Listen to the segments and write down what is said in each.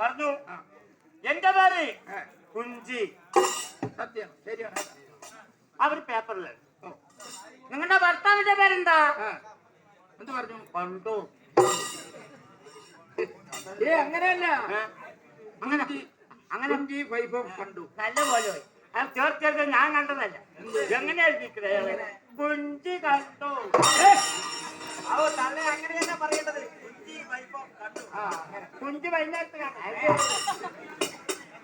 പറഞ്ഞു. എന്റെ പേര് കുഞ്ചി. സത്യം ശരിയാണ്. അവർ പേപ്പറിൽ. നിങ്ങളുടെ ഭർത്താവിന്റെ പേരെന്താ? എന്ത് പറഞ്ഞു? പണ്ടു. ഏ അങ്ങനെയല്ല? അങ്ങനെ. അങ്ങനെ. കുഞ്ചി വൈഭവം കണ്ടു നല്ല പോലെ അത് തീർച്ചയായിട്ടും ഞാൻ കണ്ടതല്ല. എങ്ങനെ എഴുതിക്കുന്നത് കുഞ്ചി കണ്ടു. അവ തന്നെ അങ്ങനെ തന്നെ പറയേണ്ടത്. കുഞ്ചി വൈകുന്നേരത്ത്.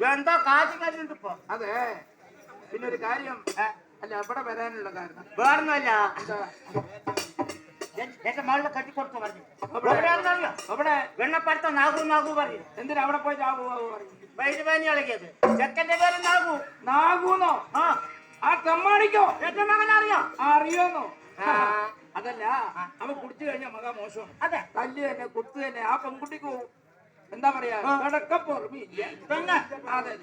എന്തോ കാശ് കഴിഞ്ഞിട്ട് ഇപ്പൊ. അതെ. പിന്നെ ഒരു കാര്യം അല്ല അവിടെ വരാനുള്ള കാരണം. വേറൊന്നുമല്ല. എന്റെ മകളെ കെട്ടിക്കൊടുത്തു പറഞ്ഞു. അവിടെ- വെണ്ണപ്പടുത്ത നാഗു നാഗു പറഞ്ഞു എന്തിനാ അവിടെ പോയി നാഗു പറഞ്ഞു വൈദ്യുപാനി ഇളകിയത്. ചെക്കന്റെ പേര് നാഗു. നാഗുന്നോ? ആ. ആ കമ്മാണിക്കോ? എന്റെ മകൻ അറിയാം അറിയോന്നോ? ആ. അതല്ല അവൻ കുടിച്ചു കഴിഞ്ഞ മക മോശം. അതെ. തല്ല് തന്നെ കുത്തു തന്നെ ആ പെൺകുട്ടിക്ക് എന്താ പറയാ കടക്കപ്പുറമില്ല അതെ.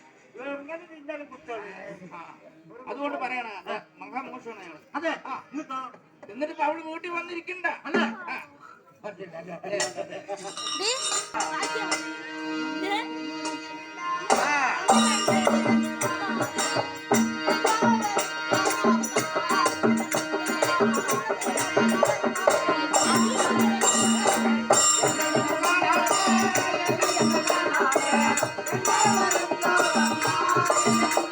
അതുകൊണ്ട് പറയണ മക മോശമാണ് അതെ. എന്നിട്ടോ? എന്നിട്ട് അവൾ വീട്ടിൽ വന്നിരിക്കണ്ട. അതെ. ആ. ഇതാണ്ട്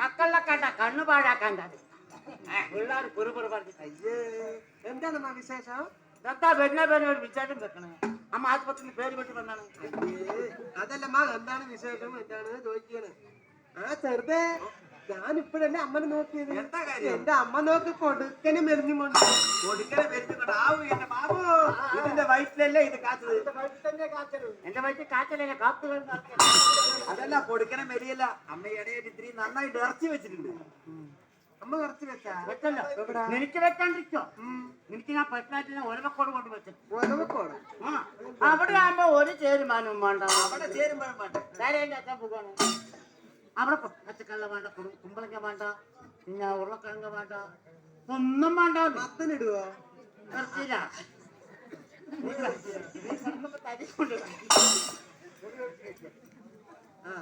മക്കളിലെ കണ്ട കണ്ണു പാഴാക്കാൻ പിള്ളേർ കുറുപുറു പറഞ്ഞു അയ്യേ. എന്താണ് അമ്മ വിശേഷം? ദത്താ വെണ്ണ പേര് വിചാരം വിശേഷം വെക്കണേ? അമ്മ ആസ്പത്രിയിൽ പേര് വെട്ടി വന്നാണ്. അതല്ലമ്മ എന്താണ് വിശേഷം? എന്താണ് ചോദിക്കണേ? ആ ചെറുതെ. ഞാൻ ഇപ്പോഴല്ലേ അമ്മനെ നോക്കിയത്? എന്താ കാര്യം? എന്റെ അമ്മ നോക്കി കൊടുക്കനെ മെറിഞ്ഞു കൊണ്ട്. കൊടുക്കനെ വരുന്നുണ്ട് ആവു എന്റെ ബാബു. ഇതിന്റെ വയറ്റിലല്ലേ ഇത് കാത്തത് എന്റെ വയറ്റിൽ കാച്ചലല്ലേ കാത്തു അതല്ല കൊടുക്കനെ മെലിയല്ല. അമ്മ ഇടയായിട്ട് ഇത്തിരി നന്നായിട്ട് ഇറച്ചി വെച്ചിട്ടുണ്ട്. അമ്മ കുറച്ച് വെച്ചാ? വെച്ചല്ലോ. നിനക്ക് വെക്കാണ്ടിരിക്കോ? നിനക്ക് ഞാൻ പറ്റാറ്റില്ല ഒരവക്കോട് കൊണ്ട് വെച്ചു. ഒരവക്കോട് ആ അവിടെ ആകുമ്പോ ഒരു ചേരുമാനവും വേണ്ട. അവിടെ ചേരുമ്പോഴും വേണ്ട. ധാരാളം അച്ഛൻ പോകാണ് അവിടെ പച്ചക്കള്ള വേണ്ട കുമ്പളങ്ങ വേണ്ട പിന്നെ ഉരുളക്കിഴങ്ങ് വേണ്ട. ഒന്നും വേണ്ട. കൊണ്ട് ആ.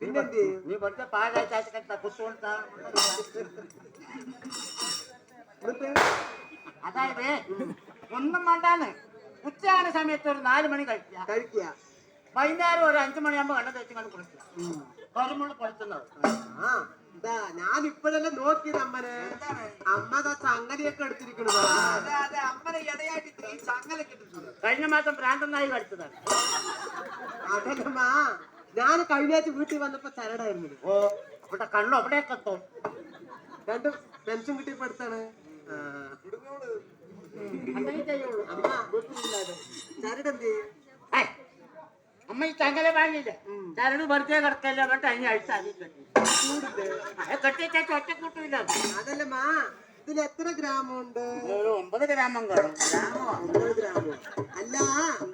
പിന്നെന്ത് നീ വെറുതെ പാഴാഴ്ച കുത്തുകൊടുത്താ എന്നിട്ട്? അതായത് ഒന്നും വേണ്ടാന്ന്. ഉച്ചയാകുന്ന സമയത്ത് ഒരു നാല് മണി കഴിക്കുക. കഴിക്കുക. വൈകുന്നേരം ഒരു അഞ്ചു മണിയാകുമ്പോ കണ്ണ തേച്ച് കണ്ട് കുളിക്കുക. കരിമുള്ള കുളിക്കുന്നത് ആ ഇതാ ഞാൻ ഇപ്പോഴല്ലേ നോക്കിയത് അമ്മനെ അമ്മ ദാ ചങ്ങലയൊക്കെ എടുത്തിരിക്കണു അമ്മനെ ഇടയായിട്ട് ഇത്തിരി ഈ ചങ്ങല കിട്ടുന്നുണ്ട് കഴിഞ്ഞ മാസം ഭ്രാന്തനായി കഴിച്ചതാണ് അതല്ലമ്മ ഞാൻ കഴിഞ്ഞാഴ്ച വീട്ടിൽ വന്നപ്പോ ചരടായിരുന്നു. ഓ അവിടെ കണ്ണു അവിടെയൊക്കെ എത്തും രണ്ട് പെൻഷൻ കിട്ടിയപ്പോ എടുത്താണ്. ചരടെന്തേ അമ്മ ചെയ്യും? അമ്മ ഈ ചങ്ങല വാങ്ങിയില്ലേ? ചരട് വെറുതെ കിടക്കല്ല വേണ്ട അതിന് അഴിച്ച് അതിൽ കെട്ടി. അതല്ല മാ ഒറ്റ കൂട്ടില്ല അതല്ലമ്മ ഇതിൽ എത്ര ഗ്രാമുണ്ട് ഒരു ഒമ്പത് ഗ്രാമം കാണും. ഒമ്പത് ഗ്രാമോ? അല്ല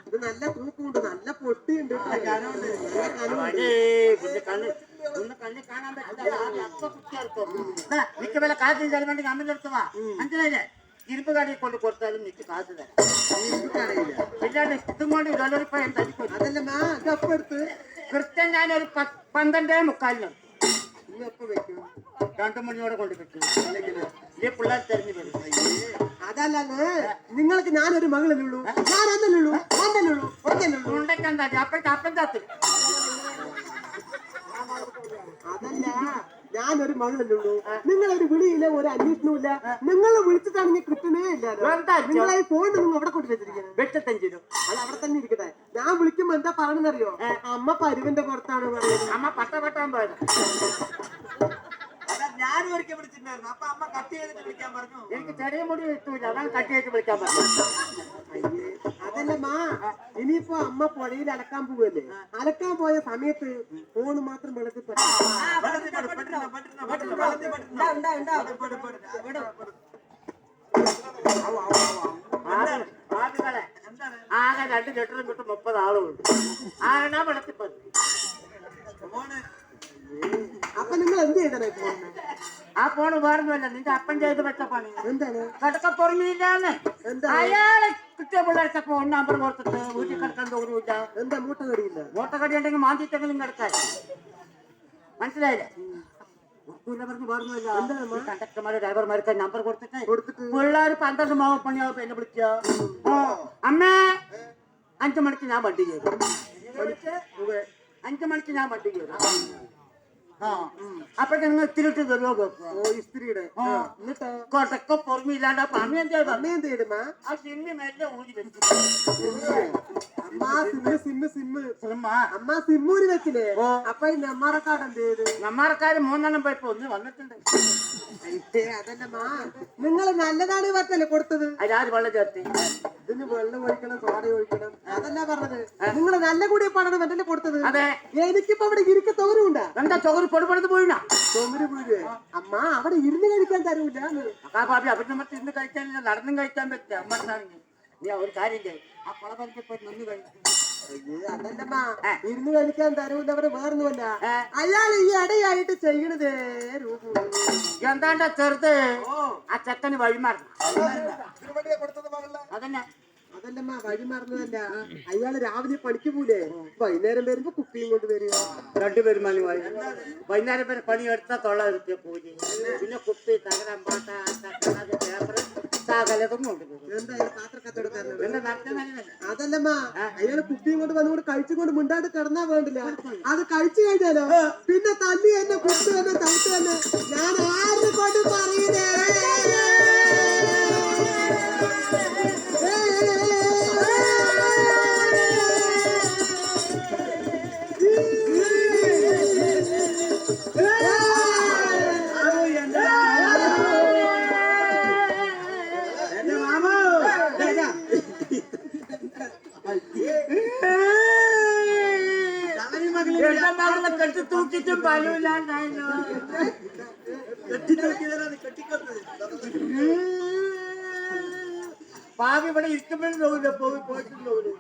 ഇത് നല്ല തൂക്കമുണ്ട് നല്ല പൊട്ടിയുണ്ട് കേട്ടോ. നല്ല കനമുണ്ട്. അടേ, കുഞ്ഞ് കണ്ണ് ഒന്ന് കണ്ണി കാണാൻ പറ്റില്ല. അപ്പൊ കുത്തിയെടുക്കും നിക്ക് വില കാശ് തരുന്നുണ്ട് അമ്മന്റെ അടുത്ത് വാ. മനസ്സിലായില്ലേ ഇരുമ്പ് കടയിൽ കൊണ്ട് കൊടുത്താലും എനിക്ക് കാശ് തരാം. ഇല്ലാണ്ട് ഇതും കൊണ്ട് ഇരുപതിപ്പഴം തനിക്കൊരു അതല്ലമ്മ ഇതപ്പം എടുത്ത്. കൃത്യം ഞാനൊരു പന്ത്രണ്ടേ മുക്കാലിനും ഇനി എപ്പോ വെക്കും? രണ്ടു മണിയോടെ കൊണ്ട് വെക്കും. ഈ പിള്ളേർ തെരഞ്ഞു വരും. അതല്ലേ നിങ്ങൾക്ക് ഞാനൊരു മകളല്ലേ ഉള്ളൂ. ഞാൻ ഒന്നല്ലേ ഉള്ളൂ. ഒന്നല്ലേ ഉള്ളൂ. ഉണ്ടക്കല്ലേ ഉള്ളൂ. ഉണ്ടയ്ക്ക് എന്താ അപ്പഴത്തെ അപ്പം ചത്ത്. അതല്ല. ഞാനൊരു മകളല്ലേ ഉള്ളൂ നിങ്ങളൊരു വിളിയില്ല ഒരു അന്വേഷണവും ഇല്ല. നിങ്ങൾ വിളിച്ചിട്ടാണെങ്കിൽ കിട്ടുന്നേ അച്ഛാ? നിങ്ങളെ ഫോൺ നിങ്ങൾ അവിടെ കൊണ്ടു വെച്ചിരിക്കുന്നത് വെട്ടത്തഞ്ച് അത് അവിടെ തന്നെ ഇരിക്കട്ടെ. ഞാൻ വിളിക്കുമ്പോ എന്താ പറയണെന്നറിയോ അമ്മ പരുവിന്റെ പുറത്താണ് പറയുന്നത്. അമ്മ പട്ട പട്ടാൻ പോയത്. ഞാനും ഒരിക്കൽ വിളിച്ചിട്ടുണ്ടായിരുന്നു. അപ്പൊ അമ്മ കട്ട് ചെയ്തിട്ട് വിളിക്കാൻ പറഞ്ഞു. എനിക്ക് ചെറിയ മുടി എത്തൂല അതാണ് കട്ടി ചെയ്തിട്ട് വിളിക്കാൻ പറ്റും അയ്യേ, അതല്ല മാ ഇനിയിപ്പോ അമ്മ പുഴയിൽ അലക്കാൻ പോവല്ലേ അലക്കാൻ പോയ സമയത്ത് ഫോണ് മാത്രം വെള്ളത്തിൽ പറ്റും വെള്ളത്തിൽ പെട്, പെട്ടിരുന്നോ, പെട്ടിരുന്നോ, പെട്ടിരുന്നോ, വെള്ളത്തിൽ പെട്ടിരുന്നോ. പെട്, പെട്, പെട്. ഇവിടെ പെട്. ആളുകളെ ആകെ രണ്ട് ലിറ്ററും കിട്ടും മുപ്പത് ആളും ഉണ്ട് ആരണ വെള്ളത്തിൽ പതി ഫോണ് അപ്പൊ നിങ്ങൾ എന്ത് ചെയ്തണേ ഫോണിന് ആ ഫോൺ വേറൊന്നുമല്ല നിന്റെ അപ്പൻ ചെയ്ത് വെച്ച പണി എന്താണ്? കടക്ക തുറന്നില്ലാന്ന് എന്താ? അയാളെ കിട്ടിയ പിള്ളേർക്ക് ഫോൺ നമ്പർ കൊടുത്തിട്ട് വീട്ടിൽ കിടക്കാൻ തോന്നില്ല. എന്താ മൂട്ട മൂട്ടകടി ഉണ്ടെങ്കിൽ മാന്തിട്ടെങ്കിലും കിടക്കാൻ മനസ്സിലായില്ലേ? കണ്ടക്ടർമാര് ഡ്രൈവർമാർക്ക് നമ്പർ കൊടുത്തിട്ട് പിള്ളേർ പന്ത്രണ്ട് മാവ് പണിയാവും എന്നെ വിളിക്കുക. ഓ അമ്മേ അഞ്ചു മണിക്ക് ഞാൻ വണ്ടി കയറും. അഞ്ചു മണിക്ക് ഞാൻ വണ്ടി കയറും. ആ ഞങ്ങൾ ഇത്തിരി ഇട്ട് തരുമോ കേൾക്കുക ഓ ഇസ്ത്രീയുടെ ആ. എന്നിട്ടോ? കൊടക്ക പുറമില്ലാണ്ട് അപ്പൊ അമ്മ എന്ത് അമ്മ എന്ത് ചെയ്യണമാ ആ സിമ്മി മെല്ലെ ഊരി വെച്ചു സിമ്മ സിമ്മ് സിമ്മ് സിമ്മ്. സിമ്മ. അമ്മ സിമ്മൂരി വെച്ചില്ലേ? അപ്പൊ ഈ നെമ്മാറക്കാട് എന്ത് ചെയ്ത്? നെമ്മാറക്കാട് മൂന്നെണ്ണം പോയപ്പോ ഒന്ന് വന്നിട്ടുണ്ട്. അതല്ലമ്മാ നിങ്ങൾ നല്ലതാണ് പറഞ്ഞല്ലേ കൊടുത്തത്. അതിലാര് വെള്ളം ചേർത്തി? ഇതിന് വെള്ളം ഒഴിക്കണം സോഡ ഒഴിക്കണം. അതല്ല പറഞ്ഞത്. നിങ്ങൾ നല്ല കൂടിയ പണം കൊടുത്തത്. അതെ. എനിക്കിപ്പോ അവിടെ ഇരിക്ക തോരുണ്ടാ? എന്താ ചൊകര് പൊടിപടുത്ത് പോയിനാ. ചുമര് അമ്മ അവിടെ ഇരുന്ന് കഴിക്കാൻ തരൂല. ആ ഭാബി അവിടെ നമ്മൾ ഇരുന്ന് കഴിക്കാനില്ല നടന്നും കഴിക്കാൻ പറ്റില്ല. അമ്മ നീ ഒരു കാര്യം ചെയ്യും. ആ പോയി നിന്ന് കഴിക്കും അതല്ലമ്മ. ഇരുന്ന് കളിക്കാൻ തരൂല അവർ വേറൊന്നുമല്ല. അയാൾ ഈ ഇടയായിട്ട് ചെയ്യണത് എന്താണ്ടാ ചെറുത്? ആ ചെക്കന് വഴിമാറണം അതന്നെ. അതല്ലമ്മ വഴി മറന്നതല്ല. അയാൾ രാവിലെ പണിക്ക് പോലേ വൈകുന്നേരം വരുമ്പോ കുപ്പിയും കൊണ്ട് വരിക രണ്ടുപേരും മണി വായി വൈകുന്നേരം വരെ പണി എടുത്താൽ തൊള്ള റുപ്യ പൂജ പിന്നെ കുപ്പി തകരം പാട്ട പേപ്പർ സകലതും കൊണ്ടുപോകും എന്താ അയാൾ പാത്ര കത്തെടുക്കാറുണ്ട് പിന്നെ നടത്തുന്നതല്ലേ അതല്ലമ്മ അയാൾ കുപ്പിയും കൊണ്ട് വന്നുകൊണ്ട് കഴിച്ചുകൊണ്ട് മിണ്ടാണ്ട് കിടന്നാ വേണ്ടില്ല. അത് കഴിച്ചു കഴിഞ്ഞാലോ? പിന്നെ തല്ലി എന്നെ കുപ്പി തന്നെ തവിട്ട് തന്നെ. ഞാൻ ആരും കൊണ്ട് പറയുന്നേ ಬಲೂಲಾಂಗಾಯ್ಲು പാവി ഇവിടെ ഇഷ്ടപ്പെടുന്ന നോക്കില്ല പോയി പോയിട്ടുണ്ട് നോക്കില്ല